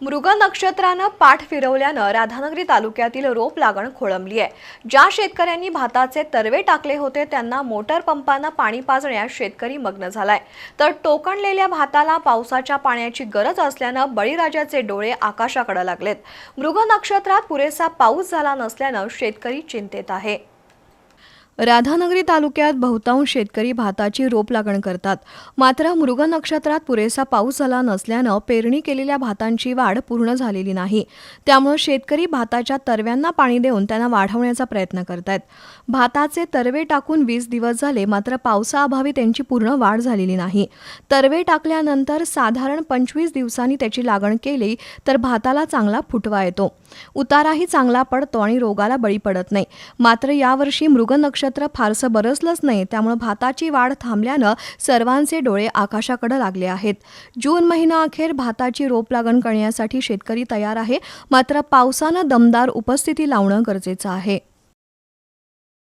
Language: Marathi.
मृग नक्षत्रानं पाठ फिरवल्यानं राधानगरी तालुक्यातील रोप लागण खोळंबली आहे. ज्या शेतकऱ्यांनी भाताचे तरवे टाकले होते त्यांना मोटर पंपानं पाणी पाजण्यात शेतकरी मग्न झालाय. तर टोकणलेल्या भाताला पावसाच्या पाण्याची गरज असल्यानं बळीराजाचे डोळे आकाशाकडे लागलेत. मृग नक्षत्रात पुरेसा पाऊस झाला नसल्यानं शेतकरी चिंतेत आहे. राधानगरी तालुक्यात बहुतांश शेतकरी भाताची रोप लागण करतात. मात्र मृग नक्षत्रात पुरेसा पाऊस झाला नसल्यानं पेरणी केलेल्या भातांची वाढ पूर्ण झालेली नाही. त्यामुळे शेतकरी भाताच्या तरव्यांना पाणी देऊन त्यांना वाढवण्याचा प्रयत्न करतायत. भाताचे तरवे टाकून वीस दिवस झाले मात्र पावसाअभावी त्यांची पूर्ण वाढ झालेली नाही. तरवे टाकल्यानंतर साधारण पंचवीस दिवसांनी त्याची लागण केली तर भाताला चांगला फुटवा येतो. उताराही चांगला पडतो आणि रोगाला बळी पडत नाही. मात्र यावर्षी मृग नक्षत्र फारसं बरसलंच नाही. त्यामुळे भाताची वाढ थांबल्यानं सर्वांचे डोळे आकाशाकडे लागले आहेत. जून महिना अखेर भाताची रोप लागण करण्यासाठी शेतकरी तयार आहे. मात्र पावसानं दमदार उपस्थिती लावणं गरजेचं आहे.